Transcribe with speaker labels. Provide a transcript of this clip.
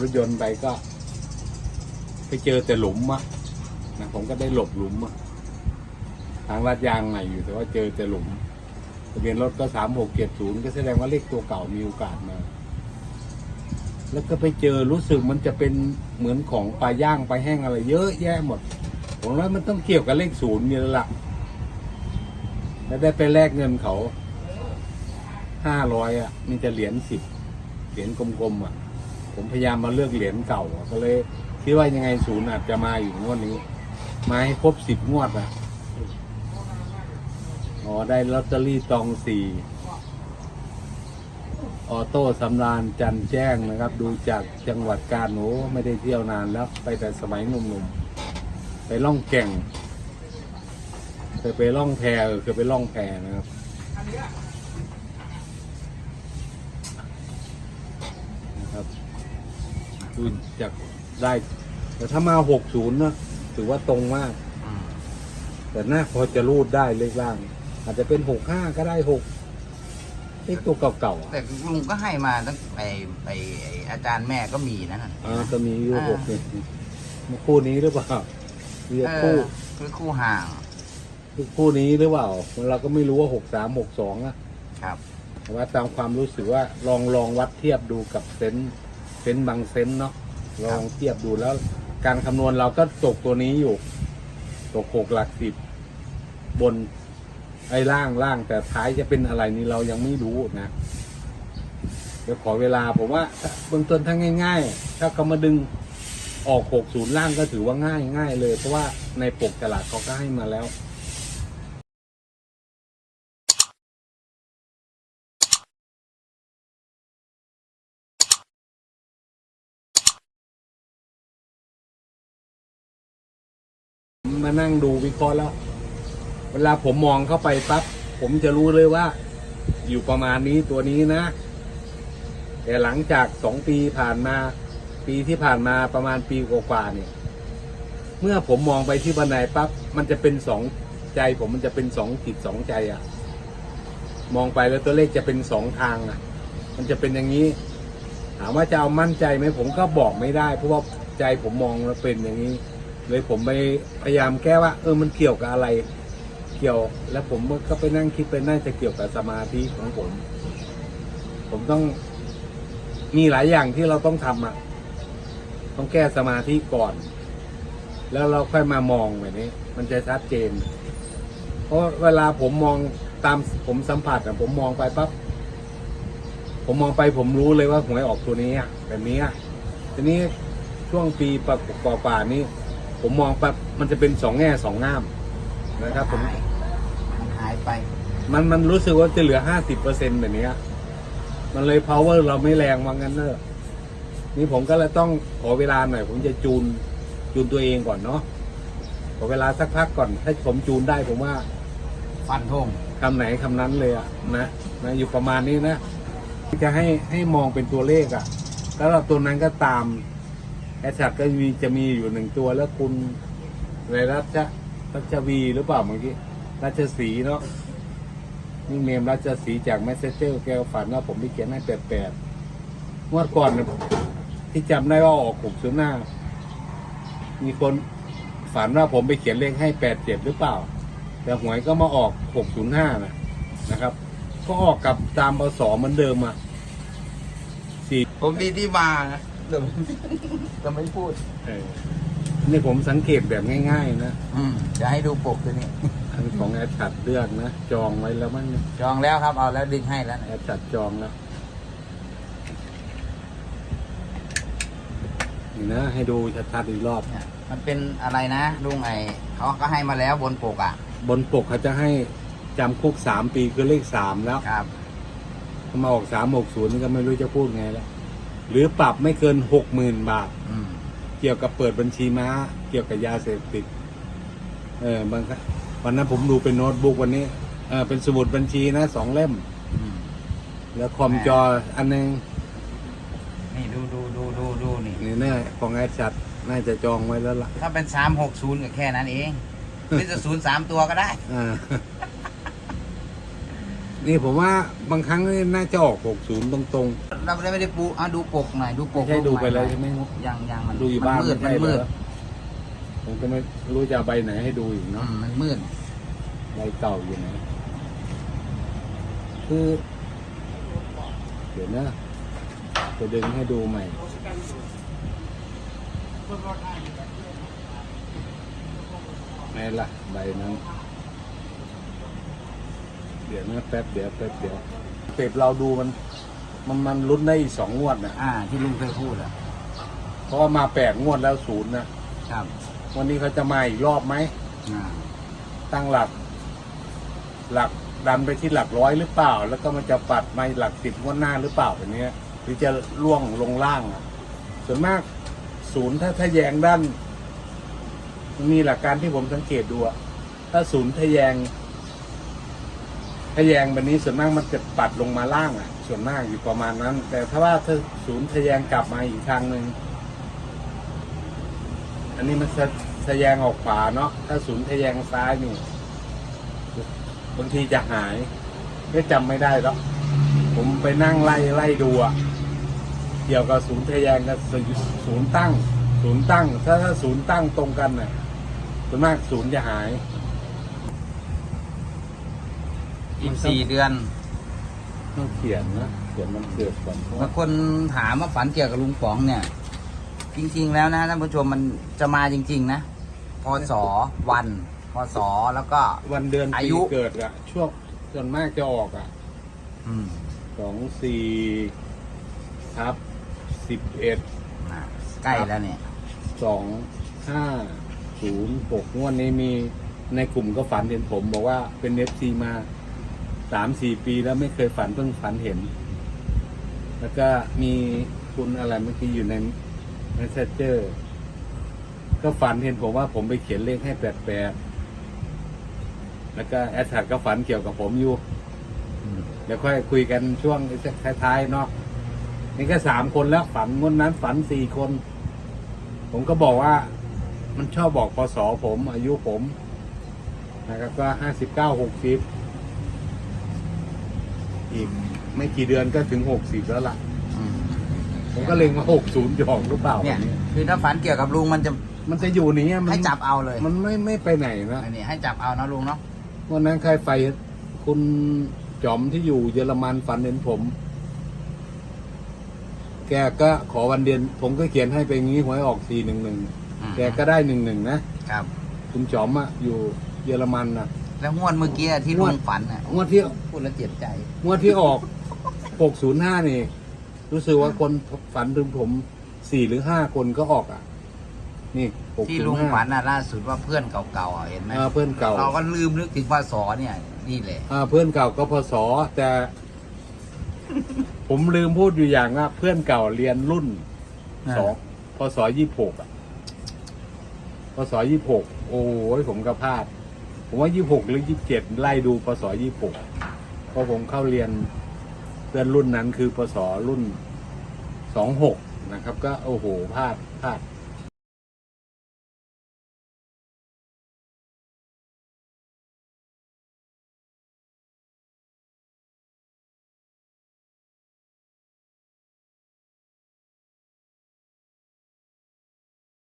Speaker 1: รถยนต์ไปก็ ไปเจอแต่หลุมอะนะผมก็ได้หลบหลุมอะทางลาดยางใหม่อยู่แต่ว่าเจอแต่หลุมทะเบียนรถก็สามหกเจ็ดศูนย์ก็แสดงว่าเลขตัวเก่ามีโอกาสมา แล้วก็ไปเจอรู้สึกมันจะเป็นเหมือนของปลาย่างปลาแห้งอะไร เยอะแยะหมด ผมว่ามันต้องเกี่ยวกับเลขศูนย์นี่แหละล่ะแล้วได้ไปแลกเงินเขาห้าร้อยอะ มีแต่เหรียญสิบเหรียญกลมๆอะ ผมพยายามมาเลือกเหรียญเก่าก็เลยคิดว่ายังไงศูนย์อาจจะมาอยู่งวดนี้ มาให้ครบสิบงวดอะอ๋อได้ลอตเตอรี่ตองสี่ออโต้สำรานจันแจ้งนะครับ ดูจากจังหวัดกาญโอไม่ได้เที่ยวนานแล้ว ไปแต่สมัยหนุ่มๆ ไปล่องแก่งเคยไปล่องแพเคยไปล่องแพนะครับ ดูจากได้ แต่ถ้ามาหกศูนย์นะถือว่าตรงมาก
Speaker 2: อืม
Speaker 1: แต่หน้าพอจะรูดได้เลขล่าง อาจจะเป็นหกห้าก็ได้หกเลขตัวเก่าๆอะ
Speaker 2: แต่ลุงก็ให้มาตั้งไปไปไอ้อาจารย์แม่ก็มีนะนั่น
Speaker 1: อ่าก็มีอยู่
Speaker 2: อ่า
Speaker 1: หกเนี่ยมีคู่นี้หรือเปล่ามี
Speaker 2: เอ
Speaker 1: คู่
Speaker 2: อคือคู่ห่าง
Speaker 1: คู่นี้หรือเปล่าเราก็ไม่รู้ว่าหกสามหกสองอะ
Speaker 2: ครับ
Speaker 1: แต่ว่าตามความรู้สึกว่าลองลองวัดเทียบดูกับเซนส์ เซนส์บางเซนส์เนาะลองเทียบดูแล้ว การคำนวณเราก็ตกตัวนี้อยู่ ตกหกหลักสิบบนไอ้ล่างล่างแต่ท้ายจะเป็นอะไรนี่เรายังไม่รู้นะเดี๋ยวขอเวลาผมว่าเบื้องต้นทั้งง่าย ๆ ถ้าเขามาดึงออกหกศูนย์ล่างก็ถือว่าง่ายง่ายเลย เพราะว่าในปกตลาดเขาก็ให้มาแล้ว มานั่งดูวิเคราะห์แล้ว เวลาผมมองเข้าไปปั๊บผมจะรู้เลยว่า อยู่ประมาณนี้ตัวนี้นะ แต่หลังจากสองปีผ่านมา ปีที่ผ่านมาประมาณปีกว่าๆเนี่ย เมื่อผมมองไปที่บันไดปั๊บมันจะเป็นสองใจผมมันจะเป็นสองจิตสองใจอะ่ะ มองไปแล้วตัวเลขจะเป็นสองทางอะ่ะ มันจะเป็นอย่างนี้ ถามว่าจะเอามั่นใจไหมผมก็บอกไม่ได้ เพราะว่าใจผมมองแล้วเป็นอย่างนี้ เลยผมไปพยายามแก้ว่า เออมันเกี่ยวกับอะไร เกี่ยว แล้วผมก็ไปนั่งคิดไปน่าจะเกี่ยวกับสมาธิของผม ผมต้องมีหลายอย่างที่เราต้องทำอะ ต้องแก้สมาธิก่อน แล้วเราค่อยมามองแบบนี้ มันจะชัดเจน เพราะเวลาผมมองตามผมสัมผัสอะผมมองไปปั๊บผมมองไปผมรู้เลยว่าหวยออกตัวนี้แบบนี้อะทีนี้ช่วงปีประกอบป่านี้ ผมมองปั๊บมันจะเป็นสองแง่สองง่ามนะครับผม
Speaker 2: หายมันหายไป
Speaker 1: มันมันรู้สึกว่าจะเหลือห้าสิบเปอร์เซ็นต์แบบเนี้ยมันเลย power เราไม่แรงว่างั้นเนอะนี่ผมก็เลยต้องขอเวลาหน่อย ผมจะจูนจูนตัวเองก่อนเนาะขอเวลาสักพักก่อน ถ้าผมจูนได้ผมว่า
Speaker 2: ฟันธง
Speaker 1: คำไหนคำนั้นเลยอะนะนะอยู่ประมาณนี้นะ จะให้ให้มองเป็นตัวเลขอะแล้วเราตัวนั้นก็ตาม แอดชัดก็มีจะมีอยู่หนึ่งตัวแล้วคุณอะไรรัชรัชวีหรือเปล่าเมื่อกี้รัชสีเนาะนี่เนมรัชสีจากแมสเซเจอร์แกฝันว่าผมไปเขียนให้แปดแปดงวดก่อนที่จำได้ว่าออกหกศูนย์หน้า มีคนฝันว่าผมไปเขียนเลขให้แปดเจ็ดหรือเปล่า แต่หวยก็มาออกหกศูนย์ห้านะนะครับ ก็ออกกับตามปศเหมือนเดิมอะสี่
Speaker 2: ผมมีที่มานะ เดี๋ยวจะไม่พูด
Speaker 1: เออนี่ผมสังเกตแบบง่าย ๆ นะ
Speaker 2: อืมจะให้ดูปกตัวนี้
Speaker 1: อันของแอดชัดเลือกนะ จองไว้แล้วมั้งเนี่ย
Speaker 2: จองแล้วครับเอาแล้วดึงให้แล้ว
Speaker 1: แอดชัดจองแล้วนี่นะ ให้ดูชัดๆอีกรอบ
Speaker 2: เนี่ยมันเป็นอะไรนะลุงไอเขาก็ให้มาแล้วบนปกอะ
Speaker 1: บนปกเขาจะให้จำคุกสามปีคือเลขสามแล้ว
Speaker 2: ครับ
Speaker 1: ถ้ามาออกสามหกศูนย์ก็ไม่รู้จะพูดไงแล้ว หรือปรับไม่เกินหกหมื่นบาท
Speaker 2: อืม
Speaker 1: เกี่ยวกับเปิดบัญชีม้า เกี่ยวกับยาเสพติด เออบางครั้งวันนั้นผมดูเป็นโน้ตบุ๊กวันนี้ เออเป็นสมุดบัญชีนะสองเล่ม
Speaker 2: อืม
Speaker 1: แล้วคอมจออันหนึง
Speaker 2: นี่ดูดูดูดูดูนี่
Speaker 1: นี่แน่ของแอดชัดน่าจะจองไว้แล้วล่ะ
Speaker 2: ถ้าเป็นสามหกศูนย์ก็แค่นั้นเองหรือจะศูนย์สามตัวก็ได้
Speaker 1: อ่า นี่ผมว่าบางครั้งนี่น่าจะออกหกศูนย์ตรง
Speaker 2: เราไม่ได้ปูอะดูปกหน่อยดู
Speaker 1: ๆ
Speaker 2: ป
Speaker 1: ไม่
Speaker 2: ก
Speaker 1: ใช่ดูไป
Speaker 2: ห
Speaker 1: เล
Speaker 2: น่อย
Speaker 1: ใช่ไหม
Speaker 2: ยังยังมัน
Speaker 1: ดูอยู่บ้าน
Speaker 2: มืดมัน
Speaker 1: ไใช่
Speaker 2: มืด
Speaker 1: เหรอผมก็ไม่รู้จะเอาใบไหนให้ดูอีก
Speaker 2: อื
Speaker 1: เนาะ
Speaker 2: มมันมืด
Speaker 1: ใบเก่าอยู่ไหนคือเดี๋ยวนะจะดึงให้ดูใหม่ ไหนล่ะ ใบนั้น เดี๋ยวนะแป๊บเดี๋ยวแป๊บเดี๋ยวเปรบเราดูมัน มันมันลุ้นได้อีกสองงวดนะ
Speaker 2: อ่า ที่ลุงเคยพูดอะ
Speaker 1: เพราะว่ามาแปดงวดแล้วศูนย์นะครับวันนี้เขาจะมาอีกรอบไหม
Speaker 2: อ่า
Speaker 1: ตั้งหลัก หลักดันไปที่หลักร้อยหรือเปล่า แล้วก็มันจะปัดมาหลักสิบงวดหน้าหรือเปล่าแบบนี้ย หรือจะล่วงลงล่างอะส่วนมากศูนย์ถ้าถ้าแยงด้านมันมีหลักการที่ผมสังเกตดูอะถ้าศูนย์ทะแยง ทะแยงแบบนี้ส่วนมากมันจะปัดลงมาล่างอะ ส่วนมากอยู่ประมาณนั้น แต่ถ้าว่าถ้าศูนย์ทะแยงกลับมาอีกทางหนึ่งอันนี้มันจะทะแยงออกขวาเนาะถ้าศูนย์ทะแยงซ้ายนี่บางทีจะหายไม่จำไม่ได้แล้วผมไปนั่งไล่ไล่ดูอะเกี่ยวกับศูนย์ทะแยงกับศูนย์ตั้ง ศูนย์ตั้ง ถ้าถ้าศูนย์ตั้งตรงกันน่ะส่วนมากศูนย์จะหาย
Speaker 2: อีกสี่เดือน
Speaker 1: ต้องเขียนนะเขียนมันเกิดก่อนเพราะ
Speaker 2: บา
Speaker 1: ว่าง
Speaker 2: คนถามว่าฝันเกี่ยวกับลุงป๋องเนี่ย จริง ๆ แล้วนะท่านผู้ชมมันจะมาจริง ๆ นะพศวันพศแล้วก็
Speaker 1: วันเดือน
Speaker 2: อา
Speaker 1: ปี
Speaker 2: ยุ
Speaker 1: เกิดอะช่วงส่วนมากจะออกอะ
Speaker 2: อืม
Speaker 1: สองสี่ครับสิบเอ็ด
Speaker 2: อ่าใกล้แล้วเนี่ย
Speaker 1: สองห้าศูนย์หกงวดนี้มีในกลุ่มก็ฝันเห็นผม บอกว่าเป็นเอฟซีมา สามสี่ปีแล้วไม่เคยฝันเพิ่งฝันเห็น แล้วก็มีคุณอะไรเมื่อกี้อยู่ใน messenger ก็ฝันเห็นผมว่าผมไปเขียนเลขให้แปดแปดแล้วก็แอดทัดก็ฝันเกี่ยวกับผมอยู่เดี๋ยวค่อยคุยกันช่วงท้ายๆเนาะนี่ก็สามคนแล้วฝันงวดนั้นฝันสี่คน ผมก็บอกว่า มันชอบบอกพศผม อายุผมนะครับก็ห้าสิบเก้าหกสิบ อีกไม่กี่เดือนก็ถึงหกสิบแล้วล่ะ
Speaker 2: อืม
Speaker 1: ผมก็เล็งว่าหกศูนย์จะออกหรือเปล่า
Speaker 2: เนี่ย
Speaker 1: วันนี้
Speaker 2: คือถ้าฝันเกี่ยวกับลุงมันจะ
Speaker 1: มันจะอยู่นี้มัน
Speaker 2: ให้จับเอาเลย
Speaker 1: มันไม่ไม่ไปไหนนะ
Speaker 2: อันนี้ให้จับเอานะลุงเนาะ
Speaker 1: วันนั้นใครไปคุณจอมที่อยู่เยอรมันฝันเห็นผม แกก็ขอวันเดือนผมก็เขียนให้ไปงี้หวยออกสี่หนึ่งหนึ่ง
Speaker 2: อืม
Speaker 1: แกก็ได้หนึ่งหนึ่งนะ ครับ คุณจอมอะอยู่เยอรมันนะ
Speaker 2: แล้วงวดเมื่อกี้ที่
Speaker 1: ง
Speaker 2: ลุ
Speaker 1: วด
Speaker 2: งฝันอะ
Speaker 1: งวดที่
Speaker 2: พูดแล้วเจ็บใจ
Speaker 1: งวดที่ออกหกศูนย์ห้านี่ รู้สึกว่าคนฝันถึงผมสี่หรือห้าคนก็ออกอะ นี่หก
Speaker 2: ที่
Speaker 1: ศูน
Speaker 2: ลุง
Speaker 1: ย์ห้า
Speaker 2: ฝันน่ะล่าสุดว่าเพื่อนเก่าๆอะเห็นไหม
Speaker 1: เพื่อนเก่า
Speaker 2: เราก็ลืมนึกถึงว่าสอเนี่ย นี่แหละ
Speaker 1: อ่าเพื่อนเก่าก็พศแต่ ผมลืมพูดอยู่อย่างว่าเพื่อนเก่าเรียนรุ่นสองพศยี่หกอะพศยี่หกโอ้ยผมก็พลาด ผมว่ายี่หกหรือยี่เจ็ดไล่ดูพศยี่หกพอผมเข้าเรียนเพื่อนรุ่นนั้นคือพศรุ่นสองหกนะครับ ก็โอ้โหพลาดพลาด